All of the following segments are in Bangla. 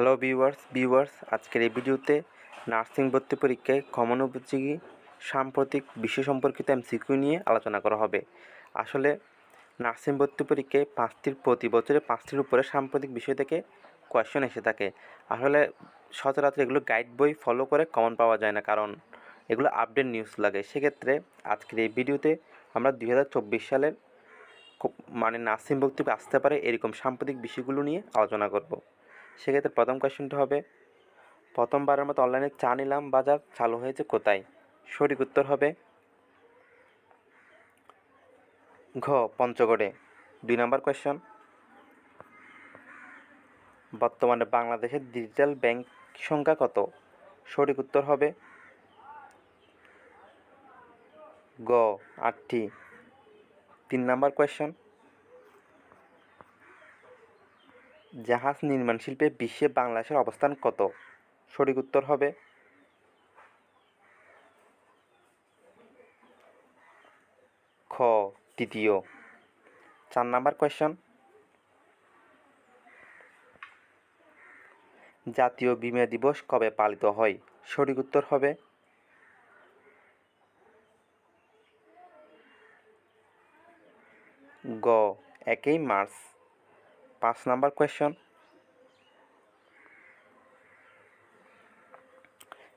হ্যালো ভিউয়ার্স ভিউয়ার্স আজকের এই ভিডিওতে নার্সিং ভর্তি পরীক্ষায় কমন উপযোগী সাম্প্রতিক বিষয় সম্পর্কিত এমসিকিউ নিয়ে আলোচনা করা হবে। আসলে নার্সিং ভর্তি পরীক্ষায় পাঁচটির প্রতি বছরে পাঁচটির উপরে সাম্প্রতিক বিষয় থেকে কোয়েশ্চেন এসে থাকে। আসলে সচরাচর এগুলো গাইড বই ফলো করে কমন পাওয়া যায় না, কারণ এগুলো আপডেট নিউজ লাগে। সেক্ষেত্রে আজকের এই ভিডিওতে আমরা দুই হাজার চব্বিশ সালের মানে নার্সিং ভর্তি আসতে পারে এরকম সাম্প্রতিক বিষয়গুলো নিয়ে আলোচনা করব। সেক্ষেত্রে প্রথম কোয়েশ্চেনটা হবে, প্রথমবারের মতো অনলাইনে চা নিলাম, বাজার চালু হয়েছে কোথায়? সঠিক উত্তর হবে, ঘ, পঞ্চগড়ে। দুই নম্বর কোয়েশ্চন বর্তমানে বাংলাদেশের ডিজিটাল ব্যাংক সংখ্যা কত? সঠিক উত্তর হবে, গ, আটটি। তিন নম্বর কোয়েশ্চন জাহাজ নির্মাণ শিল্পে বিশ্বে বাংলাদেশের অবস্থান কত? সঠিক উত্তর হবে খ তৃতীয় চার নাম্বার কোয়েশ্চন জাতীয় বিমা দিবস কবে পালিত হয়? সঠিক উত্তর হবে গ, একই মার্চ। পাঁচ নাম্বার কোয়েশ্চন।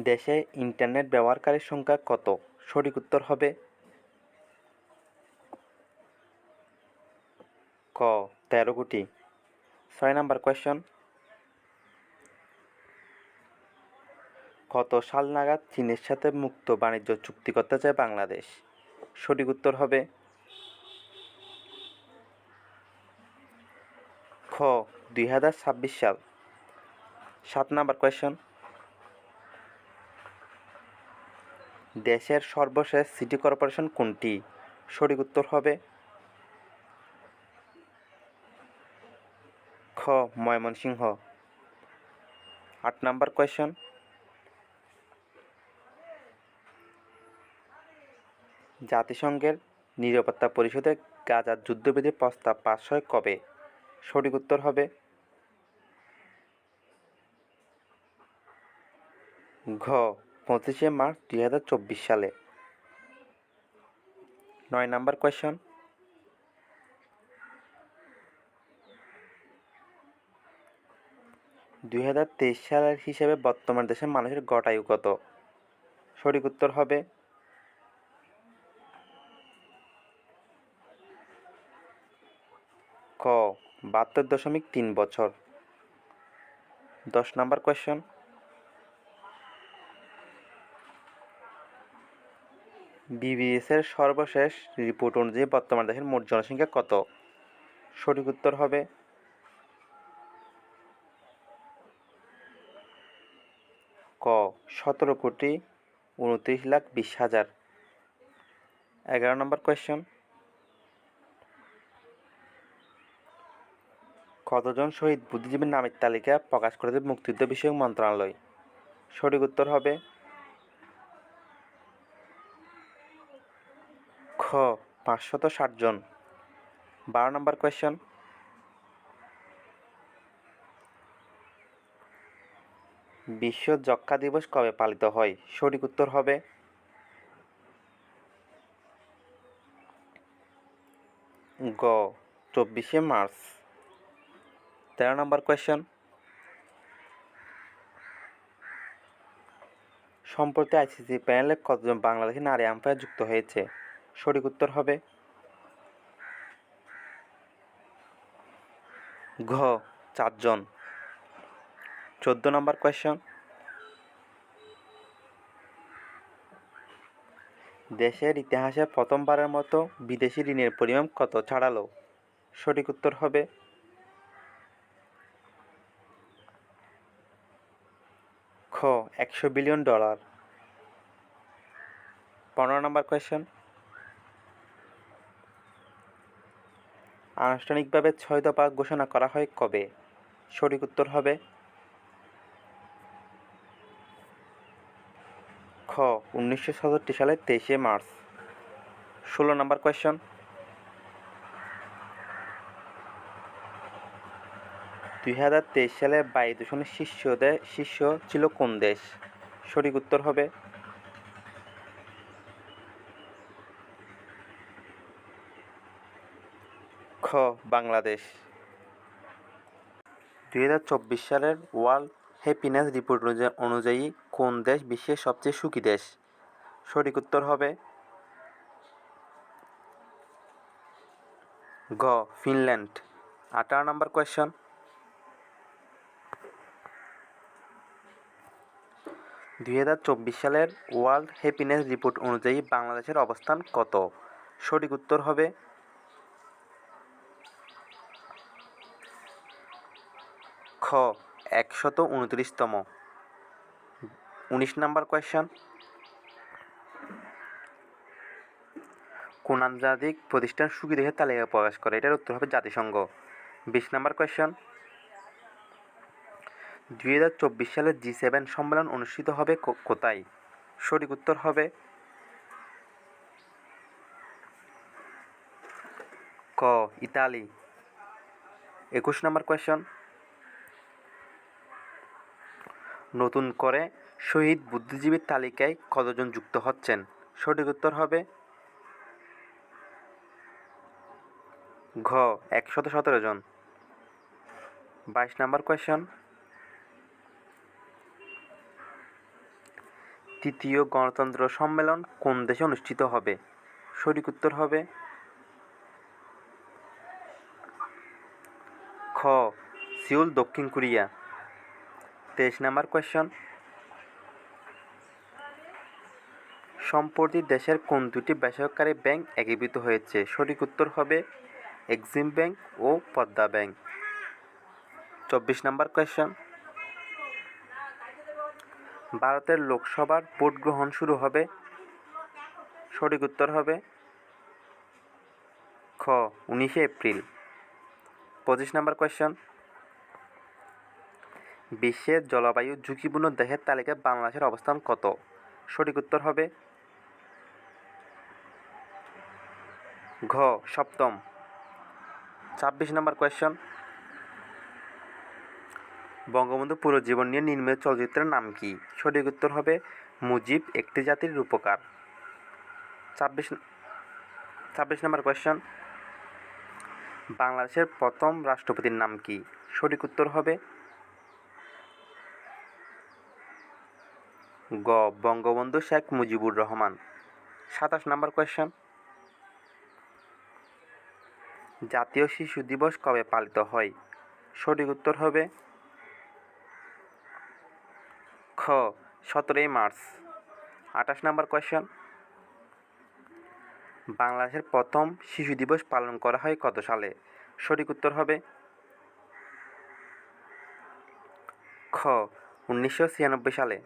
দেশে ইন্টারনেট ব্যবহারকারীর সংখ্যা কত? সঠিক উত্তর হবে ক, তেরো কোটি। ছয় নাম্বার কোয়েশ্চন। কত সাল নাগাদ চীনের সাথে মুক্ত বাণিজ্য চুক্তি করতে চায় বাংলাদেশ? সঠিক উত্তর হবে দুই হাজার ছাব্বিশ সাল। সাত নাম্বার কোয়েশ্চন দেশের সর্বশেষ সিটি কর্পোরেশন কোনটি? সঠিক উত্তর হবে খ, ময়মনসিংহ। আট নাম্বার কোয়েশ্চন জাতিসংঘের নিরাপত্তা পরিষদে গাজার যুদ্ধবিধির প্রস্তাব পাশ হয় কবে? সঠিক উত্তর হবে ঘ, পঁচিশে মার্চ দুই হাজার চব্বিশ সালে। নয় নাম্বার কোয়েশন দুই হাজার তেইশ সালের হিসেবে বর্তমান দেশের মানুষের গড় আয়ু কত? সঠিক উত্তর হবে ক বাহাত্তর দশমিক তিন বছর। দশ নাম্বার কোয়েশ্চন। বিবিএস এর সর্বশেষ রিপোর্ট অনুযায়ী বর্তমান দেশের মোট জনসংখ্যা কত? সঠিক উত্তর হবে ক, সতেরো কোটি উনত্রিশ লাখ বিশ হাজার। এগারো নম্বর কোয়েশ্চন। কতজন শহীদ বুদ্ধিজীবীর নামের তালিকা প্রকাশ করেছে মুক্তিযুদ্ধ বিষয়ক মন্ত্রণালয়? সঠিক উত্তর হবে খ, পাঁচশত ষাট জন। বারো নম্বর কোয়েশ্চন বিশ্ব যক্ষা দিবস কবে পালিত হয়? সঠিক উত্তর হবে গ, চব্বিশে মার্চ। তেরো নম্বর কোয়েশ্চন সম্প্রতি আইসিসি প্যানেলে কতজন বাংলাদেশি নারী আম্পায়ার যুক্ত হয়েছে? সঠিক উত্তর হবে ঘ, চারজন। চোদ্দ নম্বর কোয়েশ্চন দেশের ইতিহাসে প্রথমবারের মতো বিদেশি ঋণের পরিমাণ কত? ছাড়ালো। সঠিক উত্তর হবে একশো বিলিয়ন ডলার। পনেরো নম্বর কোয়েশ্চেন আনুষ্ঠানিকভাবে ছয় দফা ঘোষণা করা হয় কবে? সঠিক উত্তর হবে খ, উনিশশো সাতষট্টি সালের তেইশে মার্চ। ষোলো নম্বর কোয়েশ্চন দুই হাজার তেইশ সালে বায়ু দূষণের শীর্ষ শীর্ষ ছিল কোন দেশ? সঠিক উত্তর হবে খ, বাংলাদেশ। দুই হাজার চব্বিশ সালের ওয়ার্ল্ড হ্যাপিনেস রিপোর্ট অনুযা- অনুযায়ী কোন দেশ বিশ্বের সবচেয়ে সুখী দেশ? সঠিক উত্তর হবে গ, ফিনল্যান্ড। আঠারো নম্বর কোয়েশ্চন। দুই হাজার চব্বিশ সালের ওয়ার্ল্ড হ্যাপিনেস রিপোর্ট অনুযায়ী বাংলাদেশের অবস্থান কত? সঠিক উত্তর হবে খ, একশত উনত্রিশতম। উনিশ নাম্বার কোয়েশ্চন। কোন আন্তর্জাতিক প্রতিষ্ঠান সুখী দেশের তালিকা প্রকাশ করে? এটার উত্তর হবে জাতিসংঘ। বিশ নাম্বার কোয়েশ্চন। দুই হাজার চব্বিশ সালের জি সেভেন সম্মেলন অনুষ্ঠিত হবে কোথায়? সঠিক উত্তর হবে ক, ইতালি। একুশ নম্বর কোয়েশ্চন। নতুন করে শহীদ বুদ্ধিজীবীর তালিকায় কতজন যুক্ত হচ্ছেন? সঠিক উত্তর হবে ঘ, একশত সতেরো জন। বাইশ নাম্বার কোয়েশ্চন। তৃতীয় গণতন্ত্র সম্মেলন কোন দেশে অনুষ্ঠিত হবে? সঠিক উত্তর হবে খ. সিউল, দক্ষিণ কোরিয়া। তেইশ নাম্বার কোয়েশ্চন। সম্প্রতি দেশের কোন দুটি বেসরকারি ব্যাংক একীভূত হয়েছে? সঠিক উত্তর হবে এক্সিম ব্যাংক ও পদ্মা ব্যাংক। চব্বিশ নাম্বার কোয়েশ্চন। ভারতের লোকসভার ভোট গ্রহণ শুরু হবে। সঠিক উত্তর হবে খ, উনিশে এপ্রিল। পঁচিশ নাম্বার কোয়েশ্চন বিশ্বের জলবায়ু ঝুঁকিপূর্ণ দেশের তালিকায় বাংলাদেশের অবস্থান কত? সঠিক উত্তর হবে ঘ, সপ্তম। ছাব্বিশ নম্বর কোয়েশ্চন বঙ্গবন্ধু পুরো জীবন নিয়ে নির্মিত চলচ্চিত্রের নাম কি? সঠিক উত্তর হবে মুজিব, একটি জাতির রূপকার। ছাব্বিশ ছাব্বিশ নম্বর কোয়েশ্চন বাংলাদেশের প্রথম রাষ্ট্রপতির নাম কি? সঠিক উত্তর হবে গ, বঙ্গবন্ধু শেখ মুজিবুর রহমান। সাতাশ নম্বর কোয়েশ্চন জাতীয় শিশু দিবস কবে পালিত হয়? সঠিক উত্তর হবে খ সতেরোই মার্চ। আঠাশ নম্বর কোয়েশ্চন বাংলাদেশের প্রথম শিশু দিবস পালন করা হয় কত সালে? সঠিক উত্তর হবে খ, উনিশশো ছিয়ানব্বই সালে।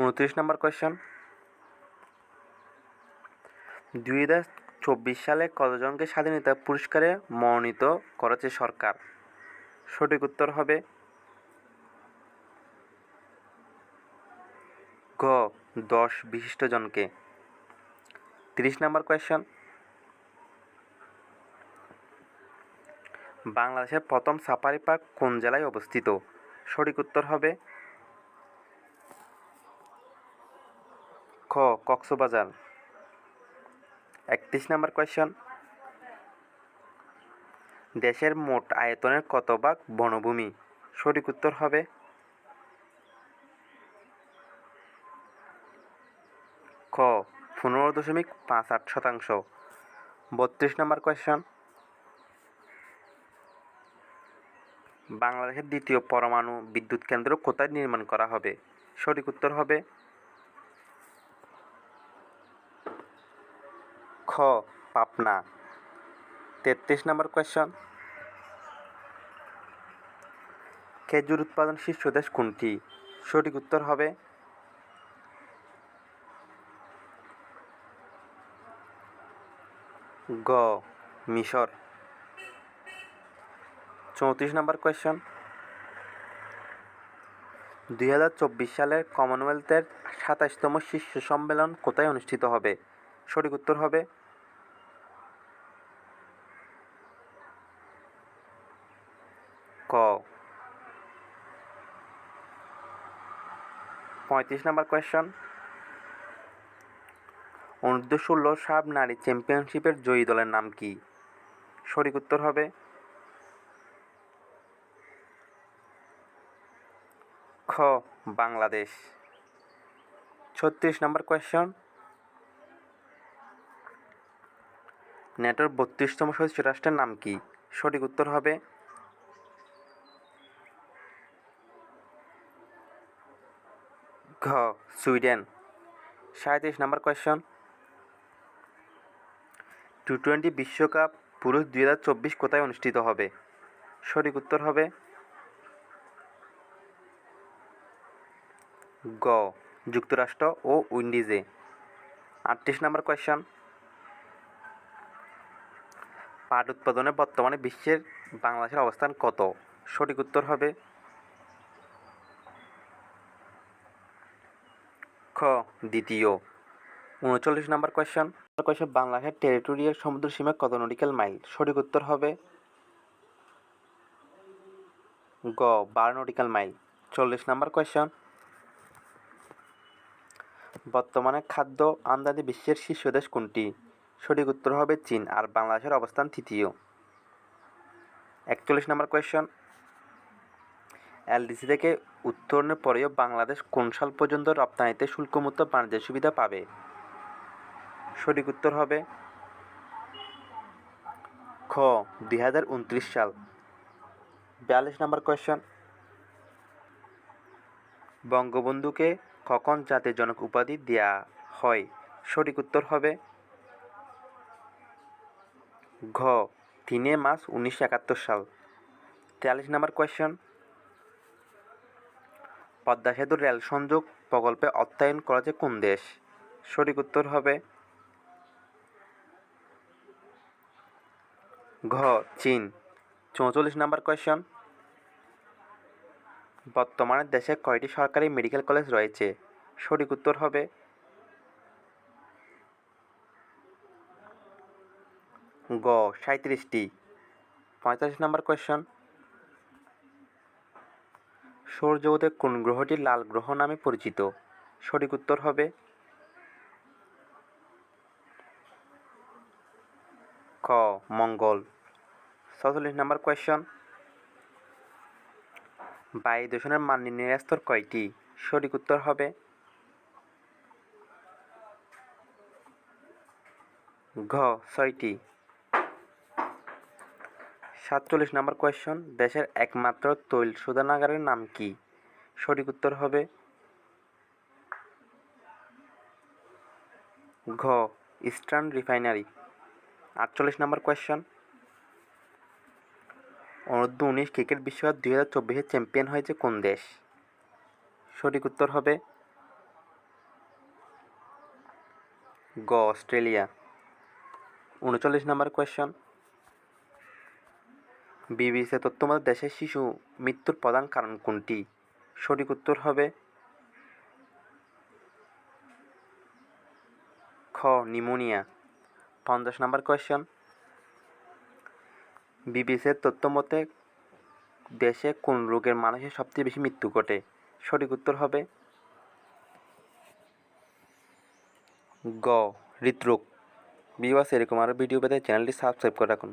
উনত্রিশ নম্বর কোয়েশ্চন দুই হাজার চব্বিশ সালে কতজনকে স্বাধীনতা পুরস্কারে মনোনীত করেছে সরকার? সঠিক উত্তর হবে গ, দশ বিশিষ্ট জনকে। তিরিশ নম্বর কোয়েশ্চন বাংলাদেশের প্রথম সাফারি পার্ক কোন জেলায় অবস্থিত? সঠিক উত্তর হবে খ, কক্সবাজার। একত্রিশ নম্বর কোয়েশ্চন দেশের মোট আয়তনের কত ভাগ বনভূমি? সঠিক উত্তর হবে খ পনেরো দশমিক পাঁচ আট শতাংশ। বত্রিশ নম্বর কোয়েশ্চন বাংলাদেশের দ্বিতীয় পরমাণু বিদ্যুৎ কেন্দ্র কোথায় নির্মাণ করা হবে? সঠিক উত্তর হবে খ পাপনা তেত্রিশ নম্বর কোয়েশ্চন খেজুর উৎপাদন শীর্ষ দেশ কোনটি? সঠিক উত্তর হবে গ, মিশর। চৌত্রিশ নম্বর কোয়েশ্চন দুই হাজার চব্বিশ সালের কমনওয়েলথের সাতাশতম শীর্ষ সম্মেলন কোথায় অনুষ্ঠিত হবে? সঠিক উত্তর হবে ক। পঁয়ত্রিশ নম্বর কোয়েশ্চন অনূর্ধ্ব ষোলো সাব নারী চ্যাম্পিয়নশিপের জয়ী দলের নাম কি? সঠিক উত্তর হবে খ, বাংলাদেশ। ছত্রিশ নম্বর কোয়েশ্চন। নেটোর বত্রিশতম সদস্য রাষ্ট্রের নাম কি? সঠিক উত্তর হবে ঘ, সুইডেন। সাঁত্রিশ নম্বর কোয়েশ্চন। টি টোয়েন্টি বিশ্বকাপ পুরুষ দুই হাজার চব্বিশ কোথায় অনুষ্ঠিত হবে? সঠিক উত্তর হবে গ. যুক্তরাষ্ট্র ও উইন্ডিজে। আটত্রিশ নম্বর কোয়েশ্চন। পাট উৎপাদনে বর্তমানে বিশ্বের বাংলাদেশের অবস্থান কত? সঠিক উত্তর হবে খ। দ্বিতীয়। উনচল্লিশ নম্বর কোয়েশ্চন। কোয়েশ্চন বাংলাদেশের টেরিটোরিয়াল সমুদ্র সীমা কত নটিক্যাল মাইল? সঠিক উত্তর হবে গ, বারো নটিক্যাল মাইল। চল্লিশ নম্বর কোয়েশ্চন। বর্তমানে খাদ্য আমদানি বিশ্বের শীর্ষ দেশ কোনটি? সঠিক উত্তর হবে চীন, আর বাংলাদেশের অবস্থান তৃতীয়। একচল্লিশ নম্বর কোয়েশ্চন। এলডিসি থেকে উত্তরণের পরেও বাংলাদেশ কোন সাল পর্যন্ত রপ্তানিতে শুল্কমুক্ত বাণিজ্য সুবিধা পাবে? সঠিক উত্তর হবে খ, দুই হাজার উনত্রিশ সাল। বিয়াল্লিশ নম্বর কোয়েশ্চন বঙ্গবন্ধুকে কখন জাতির জনক উপাধি দেয়া হয়? সঠিক উত্তর হবে ঘ, তিনে মার্চ উনিশশো একাত্তর সাল। তেয়াল্লিশ নম্বর কোয়েশ্চন পদ্মা সেতু রেল সংযোগ প্রকল্পে অর্থায়ন করেছে কোন দেশ? সঠিক উত্তর হবে ঘ, চীন। চৌচল্লিশ নম্বর কোয়েশ্চন বর্তমানে দেশে কয়টি সরকারি মেডিকেল কলেজ রয়েছে? সঠিক উত্তর হবে গ সাঁত্রিশটি পঁয়তাল্লিশ নম্বর কোয়েশ্চন সৌরজগতের কোন গ্রহটি লাল গ্রহ নামে পরিচিত? সঠিক উত্তর হবে খ মঙ্গল। ছচল্লিশ নম্বর কোয়েশ্চন বায়ু দূষণের মান নির্ণয়ের স্তর কয়টি? সঠিক উত্তর হবে ঘ, ছয়টি। সাতচল্লিশ নম্বর কোয়েশ্চন দেশের একমাত্র তৈল শোধনাগারের নাম কি? সঠিক উত্তর হবে ঘ, ইস্টার্ন রিফাইনারি। আটচল্লিশ নম্বর কোয়েশ্চন। অনূর্ধ্ব উনিশ ক্রিকেট বিশ্বকাপ দুই হাজার চব্বিশের চ্যাম্পিয়ন হয়েছে কোন দেশ? সঠিক উত্তর হবে গ, অস্ট্রেলিয়া। উনচল্লিশ নম্বর কোয়েশ্চন। বিবিসি তথ্যমতে দেশের শিশু মৃত্যুর প্রধান কারণ কোনটি? সঠিক উত্তর হবে খ, নিউমোনিয়া। পঞ্চাশ নাম্বার কোয়েশ্চন বিবিসির তথ্য মতে, দেশে কোন রোগের মানুষের সবচেয়ে বেশি মৃত্যু ঘটে? সঠিক উত্তর হবে গ, হৃদরোগ। বিবাস এরকম আরও ভিডিও পেতে চ্যানেলটি সাবস্ক্রাইব করে রাখুন।